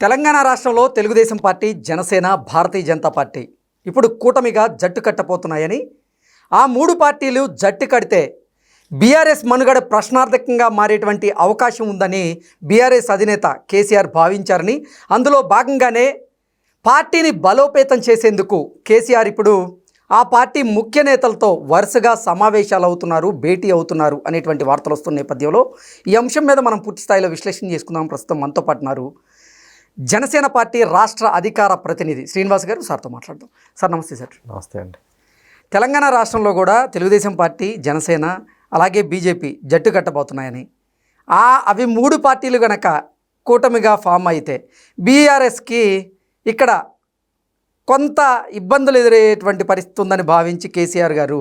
తెలంగాణ రాష్ట్రంలో Telugu Desam party Janasena Bharatiya Janata party ఇప్పుడు కూటమిగా జట్టు కట్టపోతున్నాయని ఆ మూడు పార్టీలు జట్టు కడితే బీఆర్ఎస్ మనుగడ ప్రశ్నార్థకంగా మారేటువంటి అవకాశం ఉందని బీఆర్ఎస్ అధినేత కేసీఆర్ భావించారని అందులో భాగంగానే పార్టీని బలోపేతం చేసేందుకు కేసీఆర్ ఇప్పుడు ఆ పార్టీ ముఖ్య నేతలతో వరుసగా సమావేశాలు అవుతున్నారు భేటీ అవుతున్నారు అనేటువంటి వార్తలు వస్తున్న నేపథ్యంలో ఈ అంశం మీద మనం పూర్తి స్థాయిలో విశ్లేషణ చేసుకుందాం. ప్రస్తుతం మనతో పాటున్నారు జనసేన పార్టీ రాష్ట్ర అధికార ప్రతినిధి శ్రీనివాస్ గారు సార్తో మాట్లాడదాం. సార్ నమస్తే సార్. నమస్తే అండి. తెలంగాణ రాష్ట్రంలో కూడా తెలుగుదేశం పార్టీ జనసేన అలాగే బీజేపీ జట్టు కట్టబోతున్నాయని. ఆ అవి మూడు పార్టీలు గనక కూటమిగా ఫామ్ అయితే బీఆర్ఎస్కి ఇక్కడ కొంత ఇబ్బందులు ఎదురయ్యేటువంటి పరిస్థితి ఉందని భావించి కేసీఆర్ గారు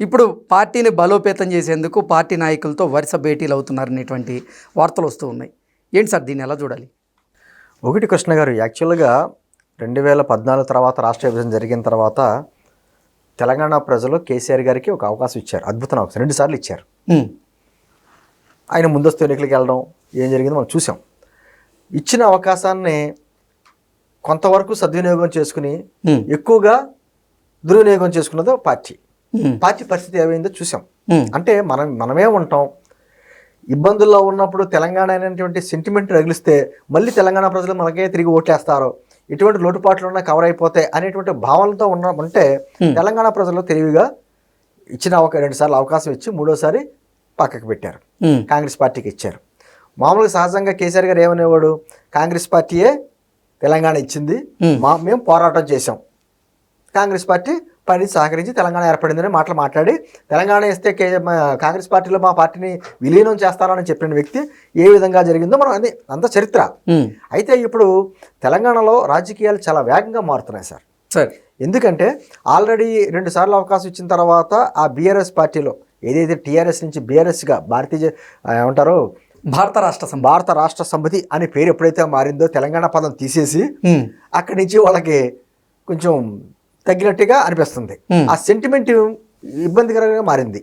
ఇప్పుడు పార్టీని బలోపేతం చేసేందుకు పార్టీ నాయకులతో వరుస భేటీలు అవుతున్నారనేటువంటి వార్తలు వస్తూ ఉన్నాయి. ఏంటి సార్ దీన్ని ఎలా చూడాలి? ఒకటి కృష్ణ గారు యాక్చువల్గా రెండు వేల పద్నాలుగు తర్వాత రాష్ట్ర విభజన జరిగిన తర్వాత తెలంగాణ ప్రజలు కేసీఆర్ గారికి ఒక అవకాశం ఇచ్చారు అద్భుతమైన అవకాశం రెండు సార్లు ఇచ్చారు. ఆయన ముందస్తు ఎన్నికలకు వెళ్ళడం ఏం జరిగిందో మనం చూసాం. ఇచ్చిన అవకాశాన్ని కొంతవరకు సద్వినియోగం చేసుకుని ఎక్కువగా దుర్వినియోగం చేసుకున్నదో పార్టీ. పార్టీ పరిస్థితి ఏమైందో చూసాం. అంటే మనం మనమే ఉంటాం. ఇబ్బందుల్లో ఉన్నప్పుడు తెలంగాణ అనేటువంటి సెంటిమెంట్ రగిలిస్తే మళ్ళీ తెలంగాణ ప్రజలు మనకే తిరిగి ఓట్లేస్తారు. ఇటువంటి లోటుపాట్లు ఉన్నా కవర్ అయిపోతాయి అనేటువంటి భావనతో ఉన్న ఉంటే తెలంగాణ ప్రజలు తెలివిగా ఇచ్చిన ఒక రెండు సార్లు అవకాశం ఇచ్చి మూడోసారి పక్కకు పెట్టారు. కాంగ్రెస్ పార్టీకి ఇచ్చారు. మామూలుగా సహజంగా కేసీఆర్ గారు ఏమనేవాడు? కాంగ్రెస్ పార్టీయే తెలంగాణ ఇచ్చింది. మా మేము పోరాటం చేశాం. కాంగ్రెస్ పార్టీ పని సహకరించి తెలంగాణ ఏర్పడిందని మాటలు మాట్లాడి తెలంగాణ ఇస్తే కే కాంగ్రెస్ పార్టీలో మా పార్టీని విలీనం చేస్తానని చెప్పిన వ్యక్తి ఏ విధంగా జరిగిందో మనం అది అంత చరిత్ర. అయితే ఇప్పుడు తెలంగాణలో రాజకీయాలు చాలా వేగంగా మారుతున్నాయి సార్. సరే. ఎందుకంటే ఆల్రెడీ రెండు సార్లు అవకాశం ఇచ్చిన తర్వాత ఆ బీఆర్ఎస్ పార్టీలో ఏదైతే టీఆర్ఎస్ నుంచి బీఆర్ఎస్గా భారతీయ ఏమంటారు? భారత రాష్ట్ర భారత రాష్ట్ర సమితి అని పేరు ఎప్పుడైతే మారిందో తెలంగాణ పదం తీసేసి అక్కడి నుంచి వాళ్ళకి కొంచెం తగ్గినట్టుగా అనిపిస్తుంది. ఆ సెంటిమెంట్ ఇబ్బందికరంగా మారింది.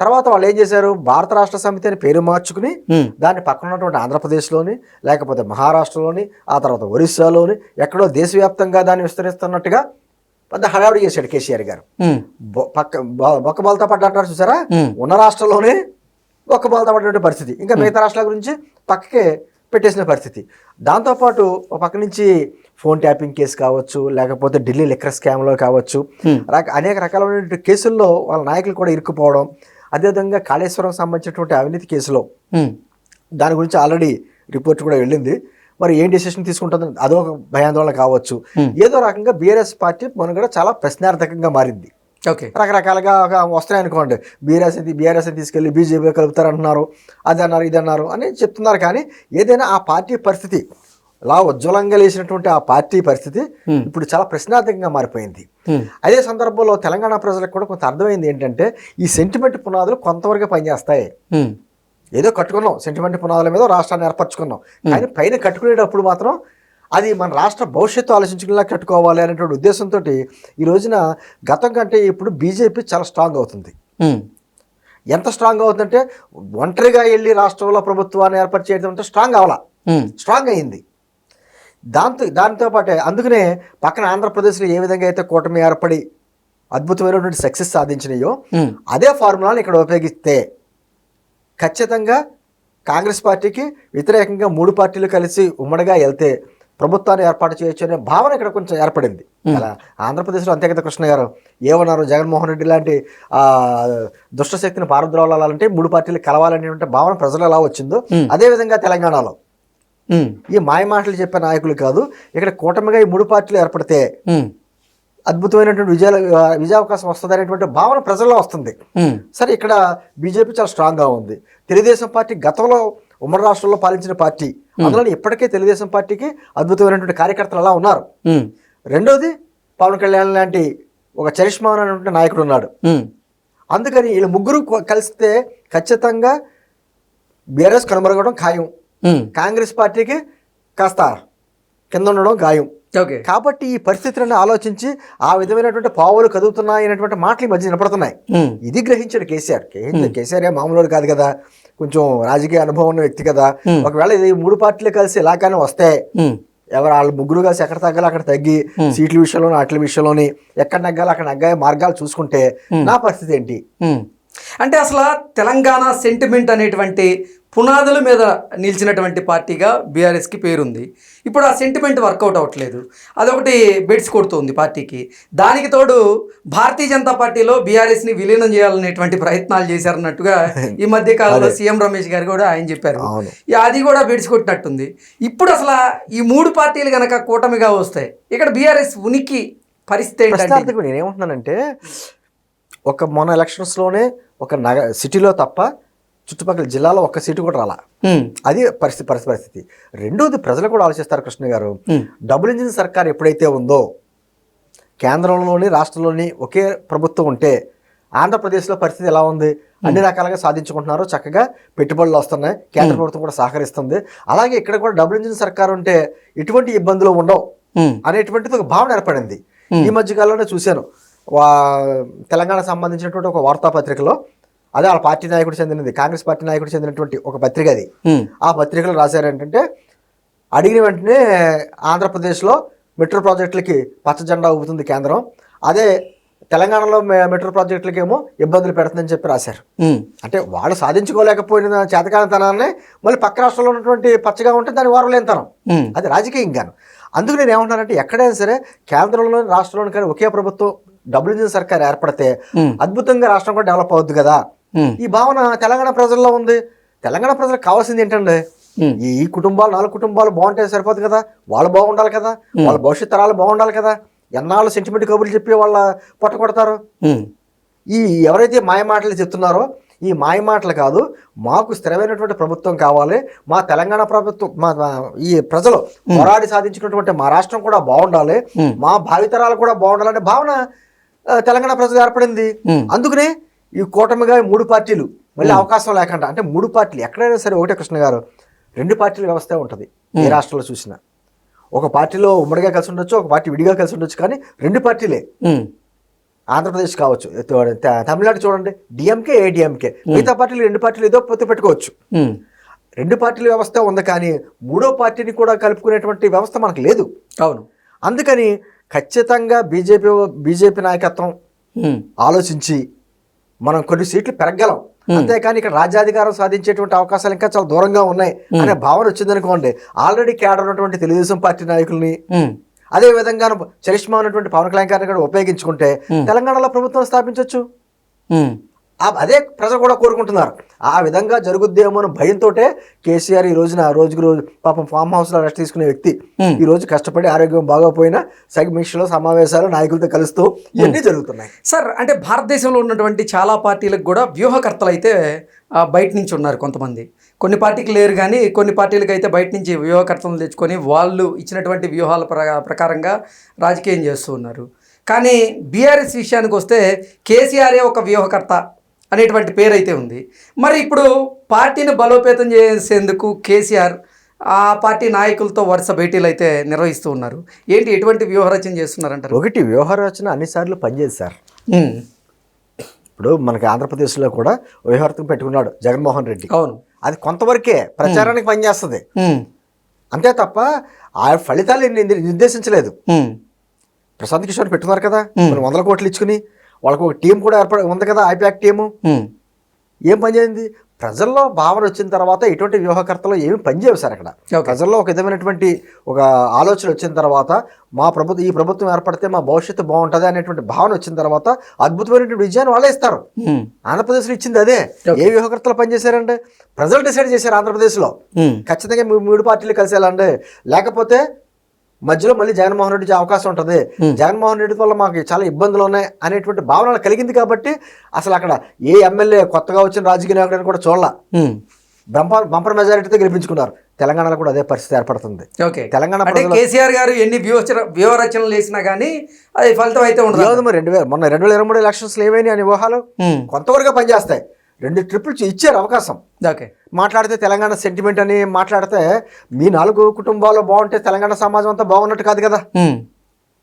తర్వాత వాళ్ళు ఏం చేశారు? భారత రాష్ట్ర సమితి అని పేరు మార్చుకుని దాన్ని పక్కన ఉన్నటువంటి ఆంధ్రప్రదేశ్లోని లేకపోతే మహారాష్ట్రలోని ఆ తర్వాత ఒరిస్సాలోని ఎక్కడో దేశవ్యాప్తంగా దాన్ని విస్తరిస్తున్నట్టుగా పెద్ద హడావుడి చేశాడు కేసీఆర్ గారు. పక్క బొక్క బలతా పడ్డారు చూసారా. ఉన్న రాష్ట్రంలోనే బొక్క బలతా పడినటువంటి పరిస్థితి. ఇంకా మిగతా రాష్ట్రాల గురించి పక్కకే పెట్టేసిన పరిస్థితి. దాంతోపాటు ఒక పక్క నుంచి ఫోన్ ట్యాపింగ్ కేసు కావచ్చు లేకపోతే ఢిల్లీ లిక్కర్ స్కామ్లో కావచ్చు. రక- అనేక రకాలైన కేసుల్లో వాళ్ళ నాయకులు కూడా ఇరుక్కుపోవడం అదేవిధంగా కాళేశ్వరం సంబంధించినటువంటి అవినీతి కేసులో దాని గురించి ఆల్రెడీ రిపోర్ట్ కూడా వెళ్ళింది. మరి ఏం డెసిషన్ తీసుకుంటుంది? అదొక భయాందోళన కావచ్చు. ఏదో రకంగా బీఆర్ఎస్ పార్టీ మనుగడ చాలా ప్రశ్నార్థకంగా మారింది. ఓకే. రకరకాలుగా ఒక వస్తున్నాయి అనుకోండి. బీఆర్ఎస్ బీఆర్ఎస్ తీసుకెళ్ళి బీజేపీ కలుపుతారంటున్నారు అది అన్నారు ఇది అన్నారు అని చెప్తున్నారు. కానీ ఏదైనా ఆ పార్టీ పరిస్థితి లా ఉజ్వలంగా లేచినటువంటి ఆ పార్టీ పరిస్థితి. ఇప్పుడు చాలా ప్రశ్నార్థకంగా మారిపోయింది. అదే సందర్భంలో తెలంగాణ ప్రజలకు కూడా కొంత అర్థమైంది ఏంటంటే ఈ సెంటిమెంట్ పునాదులు కొంతవరకు పనిచేస్తాయి. ఏదో కట్టుకున్నాం సెంటిమెంట్ పునాదుల మీద రాష్ట్రాన్ని ఏర్పరచుకున్నాం. కానీ పైన కట్టుకునేటప్పుడు మాత్రం అది మన రాష్ట్ర భవిష్యత్తు ఆలోచించుకునేలా కట్టుకోవాలి అనేటువంటి ఉద్దేశంతో ఈ రోజున గతం కంటే ఇప్పుడు బీజేపీ చాలా స్ట్రాంగ్ అవుతుంది. ఎంత స్ట్రాంగ్ అవుతుందంటే ఒంటరిగా వెళ్ళి రాష్ట్రంలో ప్రభుత్వాన్ని ఏర్పాటు చేయడం అంటే స్ట్రాంగ్ అవ్వాల. స్ట్రాంగ్ అయింది. దాంతో దాంతో పాటే అందుకనే పక్కన ఆంధ్రప్రదేశ్లో ఏ విధంగా అయితే కూటమి ఏర్పడి అద్భుతమైనటువంటి సక్సెస్ సాధించినాయో ఉమ్, అదే ఫార్ములాని ఇక్కడ ఉపయోగిస్తే ఖచ్చితంగా కాంగ్రెస్ పార్టీకి వ్యతిరేకంగా మూడు పార్టీలు కలిసి ఉమ్మడిగా వెళ్తే ప్రభుత్వాన్ని ఏర్పాటు చేయొచ్చు అనే భావన ఇక్కడ కొంచెం ఏర్పడింది. అలా ఆంధ్రప్రదేశ్లో అంతే కదా కృష్ణ గారు? ఏమన్నారు? జగన్మోహన్ రెడ్డి లాంటి దుష్టశక్తిని పారద్రోలాలంటే మూడు పార్టీలు కలవాలనేటువంటి భావన ప్రజలు ఎలా వచ్చిందో అదేవిధంగా తెలంగాణలో. ఈ మాయ మాటలు చెప్పే నాయకులు కాదు ఇక్కడ కూటమిగా ఈ మూడు పార్టీలు ఏర్పడితే అద్భుతమైనటువంటి విజయ విజయావకాశం వస్తుంది అనేటువంటి భావన ప్రజల్లో వస్తుంది. సరే ఇక్కడ బీజేపీ చాలా స్ట్రాంగ్గా ఉంది. తెలుగుదేశం పార్టీ గతంలో ఉమ్మడి రాష్ట్రంలో పాలించిన పార్టీ. అందులో ఇప్పటికే తెలుగుదేశం పార్టీకి అద్భుతమైనటువంటి కార్యకర్తలు అలా ఉన్నారు. రెండోది పవన్ కళ్యాణ్ లాంటి ఒక చరిష్మా అనేటువంటి నాయకుడు ఉన్నాడు. అందుకని వీళ్ళు ముగ్గురు కలిస్తే ఖచ్చితంగా బీఆర్ఎస్ కనుమరుగడం ఖాయం. కాంగ్రెస్ పార్టీకి కాస్త కింద ఉండడం ఖాయం ఓకే కాబట్టి ఈ పరిస్థితులను ఆలోచించి ఆ విధమైనటువంటి పావులు కదుగుతున్నాయి అనేటువంటి మాటలు ఈ మధ్య వినపడుతున్నాయి. ఉమ్, ఇది గ్రహించాడు కేసీఆర్. కే- కేసీఆర్ ఏ మామూలు కాదు కదా. కొంచెం రాజకీయ అనుభవం ఉన్న వ్యక్తి కదా. Hmm. ఒకవేళ ఇది మూడు పార్టీలు కలిసి ఇలాగానే వస్తే ఎవరు వాళ్ళు ముగ్గురు కలిసి ఎక్కడ తగ్గాలి అక్కడ తగ్గి సీట్ల విషయంలో వాటి విషయంలోని ఎక్కడ నగ్గాలి అక్కడ నగ్గాయి మార్గాలు చూసుకుంటే నా పరిస్థితి ఏంటి. అంటే అసలు తెలంగాణ సెంటిమెంట్ అనేటువంటి పునాదుల మీద నిలిచినటువంటి పార్టీగా బీఆర్ఎస్కి పేరుంది. ఇప్పుడు ఆ సెంటిమెంట్ వర్కౌట్ అవ్వట్లేదు. అదొకటి బెడ్స్ కొడుతుంది పార్టీకి. దానికి తోడు భారతీయ జనతా పార్టీలో బీఆర్ఎస్ని విలీనం చేయాలనేటువంటి ప్రయత్నాలు చేశారన్నట్టుగా ఈ మధ్య కాలంలో సీఎం రమేష్ గారు కూడా ఆయన చెప్పారు. అది కూడా బెడ్స్ కొట్టినట్టుంది. ఇప్పుడు అసలు ఈ మూడు పార్టీలు గనక కూటమిగా వస్తాయి ఇక్కడ బీఆర్ఎస్ ఉనికి పరిస్థితి నేనేమంటున్నానంటే ఒక మొన్న ఎలక్షన్స్లోనే ఒక నగ సిటీలో తప్ప చుట్టుపక్కల జిల్లాలో ఒక్క సీటు కూడా రాలా. అది పరిస్థితి పరిస్థితి పరిస్థితి. రెండోది ప్రజలు కూడా ఆలోచిస్తారు కృష్ణ గారు. డబుల్ ఇంజిన్ సర్కార్ ఎప్పుడైతే ఉందో కేంద్రంలోని రాష్ట్రంలోని ఒకే ప్రభుత్వం ఉంటే ఆంధ్రప్రదేశ్లో పరిస్థితి ఎలా ఉంది? అన్ని రకాలుగా సాధించుకుంటున్నారు. చక్కగా పెట్టుబడులు వస్తున్నాయి. కేంద్ర ప్రభుత్వం కూడా సహకరిస్తుంది. అలాగే ఇక్కడ కూడా డబుల్ ఇంజిన్ సర్కార్ ఉంటే ఎటువంటి ఇబ్బందులు ఉండవు అనేటువంటిది ఒక భావన ఏర్పడింది. ఈ మధ్య కాలంలో చూశాను తెలంగాణ సంబంధించినటువంటి ఒక వార్తాపత్రికలో అదే వాళ్ళ పార్టీ నాయకుడు చెందినది కాంగ్రెస్ పార్టీ నాయకుడు చెందినటువంటి ఒక పత్రిక అది. ఆ పత్రికలో రాశారు ఏంటంటే అడిగిన వెంటనే ఆంధ్రప్రదేశ్లో మెట్రో ప్రాజెక్టులకి పచ్చ జెండా ఊపుతుంది కేంద్రం. అదే తెలంగాణలో మెట్రో ప్రాజెక్టులకేమో ఇబ్బందులు పెడుతుందని చెప్పి రాశారు. అంటే వాళ్ళు సాధించుకోలేకపోయిన చేతకానితనాన్ని మళ్ళీ పక్క రాష్ట్రంలో ఉన్నటువంటి పచ్చగా ఉంటే దాని వారలేనితనం. ఉమ్, అది రాజకీయంగాను అందుకు నేను ఏమంటున్నానంటే ఎక్కడైనా సరే కేంద్రంలోని రాష్ట్రంలోని కానీ ఒకే ప్రభుత్వం డబుల్ ఇంజిన్ సర్కార్ ఏర్పడితే అద్భుతంగా రాష్ట్రం కూడా డెవలప్ అవుద్ది కదా. ఈ భావన తెలంగాణ ప్రజల్లో ఉంది. తెలంగాణ ప్రజలకు కావాల్సింది ఏంటండి. ఈ ఈ కుటుంబాలు నాలుగు కుటుంబాలు బాగుంటే సరిపోదు కదా. వాళ్ళు బాగుండాలి కదా. వాళ్ళ భవిష్యత్ తరాలు బాగుండాలి కదా. ఎన్నాళ్ళు సెంటిమెంట్ కబుర్లు చెప్పి వాళ్ళ పొట్ట కొడతారు? ఈ ఎవరైతే మాయ మాటలు చెప్తున్నారో ఈ మాయ మాటలు కాదు మాకు స్థిరమైనటువంటి ప్రభుత్వం కావాలి. మా తెలంగాణ ప్రభుత్వం మా ఈ ప్రజలు పోరాడి సాధించినటువంటి మా రాష్ట్రం కూడా బాగుండాలి. మా భావితరాలు కూడా బాగుండాలనే భావన తెలంగాణ ప్రజలు ఏర్పడింది. అందుకనే ఈ కూటమిగా మూడు పార్టీలు మళ్ళీ అవకాశం లేకుండా అంటే మూడు పార్టీలు ఎక్కడైనా సరే ఒకటే కృష్ణ గారు రెండు పార్టీల వ్యవస్థ ఉంటుంది ఏ రాష్ట్రంలో చూసినా. ఒక పార్టీలో ఉమ్మడిగా కలిసి ఉండొచ్చు ఒక పార్టీ విడిగా కలిసి ఉండొచ్చు కానీ రెండు పార్టీలే. ఆంధ్రప్రదేశ్ కావచ్చు తమిళనాడు చూడండి డిఎంకే ఏడిఎంకే మిగతా పార్టీలు రెండు పార్టీలు ఏదో పొత్తు పెట్టుకోవచ్చు. రెండు పార్టీల వ్యవస్థ ఉంది కానీ మూడో పార్టీని కూడా కలుపుకునేటువంటి వ్యవస్థ మనకు లేదు. అవును. అందుకని ఖచ్చితంగా బీజేపీ బీజేపీ నాయకత్వం ఆలోచించి మనం కొన్ని సీట్లు పెరగలం అంతేకాని ఇక్కడ రాజ్యాధికారం సాధించేటువంటి అవకాశాలు ఇంకా చాలా దూరంగా ఉన్నాయి అనే భావన వచ్చిందనుకోండి ఆల్రెడీ కేడర్ ఉన్నటువంటి తెలుగుదేశం పార్టీ నాయకుల్ని అదే విధంగా చరిష్మా ఉన్నటువంటి పవన్ కళ్యాణ్ గారిని కూడా ఉపయోగించుకుంటే తెలంగాణలో ప్రభుత్వం స్థాపించవచ్చు అదే ప్రజలు కూడా కోరుకుంటున్నారు. ఆ విధంగా జరుగుద్దేమో అని భయంతో కేసీఆర్ ఈ రోజున రోజుకు రోజు పాపం ఫామ్ హౌస్లో రెస్ట్ తీసుకునే వ్యక్తి. ఈ రోజు కష్టపడి ఆరోగ్యం బాగోపోయినా సమీక్షలో సమావేశాలు నాయకులతో కలుస్తూ ఇవన్నీ జరుగుతున్నాయి? సార్ అంటే భారతదేశంలో ఉన్నటువంటి చాలా పార్టీలకు కూడా వ్యూహకర్తలు అయితే బయట నుంచి ఉన్నారు కొంతమంది. కొన్ని పార్టీకి లేరు కానీ కొన్ని పార్టీలకు అయితే బయట నుంచి వ్యూహకర్తలను తెచ్చుకొని వాళ్ళు ఇచ్చినటువంటి వ్యూహాల ప్ర- ప్రకారంగా రాజకీయం చేస్తూ ఉన్నారు. కానీ బీఆర్ఎస్ విషయానికి వస్తే కేసీఆరే ఒక వ్యూహకర్త. అనేటువంటి పేరు అయితే ఉంది. మరి ఇప్పుడు పార్టీని బలోపేతం చేసేందుకు కేసీఆర్ ఆ పార్టీ నాయకులతో వరుస భేటీలు అయితే నిర్వహిస్తూ ఉన్నారు. ఏంటి ఎటువంటి వ్యూహరచన చేస్తున్నారంటారు? ఒకటి వ్యవహార రచన అన్నిసార్లు పనిచేది సార్. ఇప్పుడు మనకి ఆంధ్రప్రదేశ్లో కూడా వ్యవహారతం పెట్టుకున్నాడు జగన్మోహన్ రెడ్డి. అవును. అది కొంతవరకే ప్రచారానికి పనిచేస్తుంది. అంతే తప్ప ఆ ఫలితాలు నిర్ది- నిర్దేశించలేదు. ప్రశాంత్ కిషోర్ పెట్టుకున్నారు కదా. వందల కోట్లు ఇచ్చుకుని వాళ్ళకు ఒక టీం కూడా ఏర్పడి ఉంది కదా ఐపాక్ టీము. ఏం పనిచేయింది ప్రజల్లో భావన వచ్చిన తర్వాత ఇటువంటి వ్యూహకర్తలు ఏమి పనిచేయవు సార్ అక్కడ. ప్రజల్లో ఒక విధమైనటువంటి ఒక ఆలోచన వచ్చిన తర్వాత మా ప్రభుత్వం ఈ ప్రభుత్వం ఏర్పడితే మా భవిష్యత్తు బాగుంటుంది అనేటువంటి భావన వచ్చిన తర్వాత అద్భుతమైనటువంటి విజయాన్ని వాళ్ళే ఇస్తారు. ఆంధ్రప్రదేశ్లో ఇచ్చింది అదే. ఏ వ్యూహకర్తలు పనిచేశారంటే ప్రజలు డిసైడ్ చేశారు ఆంధ్రప్రదేశ్లో. ఖచ్చితంగా మీ మూడు పార్టీలు కలిసి వెళ్ళండి. లేకపోతే మధ్యలో మళ్ళీ జగన్మోహన్ రెడ్డి అవకాశం ఉంటుంది. జగన్మోహన్ రెడ్డి వల్ల మాకు చాలా ఇబ్బందులు ఉన్నాయి అనేటువంటి భావన కలిగింది కాబట్టి అసలు అక్కడ ఏ ఎమ్మెల్యే కొత్తగా వచ్చిన రాజకీయ నాయకుడిని కూడా చూడాల. బంపర్ మెజారిటీతో గెలిపించుకున్నారు. తెలంగాణలో కూడా అదే పరిస్థితి ఏర్పడుతుంది. ఓకే. తెలంగాణ అంటే కేసీఆర్ గారు ఎన్ని వ్యూహ వ్యూహరచనలు వేసినా కానీ అది ఫలితం అయితే ఉండదు. మరి రెండు వేల మొన్న రెండు వేల ఇరవై మూడు ఎలక్షన్స్లో ఏమైనా అని ఊహాలు? కొంతవరకు పనిచేస్తాయి. రెండు ట్రిపుల్ ఇచ్చారు అవకాశం. ఓకే. మాట్లాడితే తెలంగాణ సెంటిమెంట్ అని మాట్లాడితే మీ నాలుగు కుటుంబాలు బాగుంటే తెలంగాణ సమాజం అంతా బాగున్నట్టు కాదు కదా?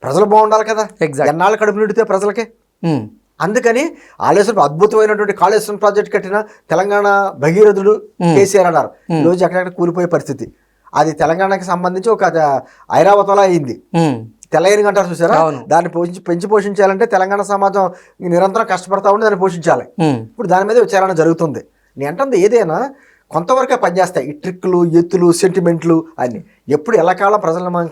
ప్రజలు బాగుండాలి కదా? Exact. ఎన్నాళ్ళు కడుపు నిండితే ప్రజలకి? అందుకని ఆలేశ్వరం అద్భుతమైనటువంటి కాళేశ్వరం ప్రాజెక్ట్ కట్టిన తెలంగాణ భగీరథుడు కేసీఆర్ అన్నారు. ఈ రోజు ఎక్కడెక్కడ కూలిపోయే పరిస్థితి? అది తెలంగాణకి సంబంధించి ఒక ఐరావతంలా అయింది. తెల్లయని అంటారు చూసారా. దాన్ని పోషించి పెంచి పోషించాలంటే తెలంగాణ సమాజం నిరంతరం కష్టపడతా ఉండి దాన్ని పోషించాలి. ఇప్పుడు దాని మీద విచారణ జరుగుతుంది. నేను అంటుంది ఏదైనా కొంతవరకే పనిచేస్తాయి. ఈ ట్రిక్లు ఎత్తులు సెంటిమెంట్లు అన్ని. ఎప్పుడు ఎల్లకాలం ప్రజలను మనం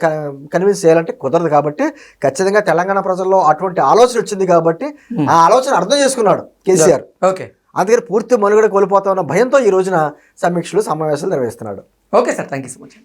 కన్విన్స్ చేయాలంటే కుదరదు కాబట్టి ఖచ్చితంగా తెలంగాణ ప్రజల్లో అటువంటి ఆలోచన వచ్చింది కాబట్టి ఆ ఆలోచన అర్థం చేసుకున్నాడు కేసీఆర్. ఓకే. అందుకని పూర్తి మనుగడ కోల్పోతా ఉన్న భయంతో ఈ రోజున సమీక్షలు సమావేశాలు నిర్వహిస్తున్నాడు. Okay sir. Thank you so much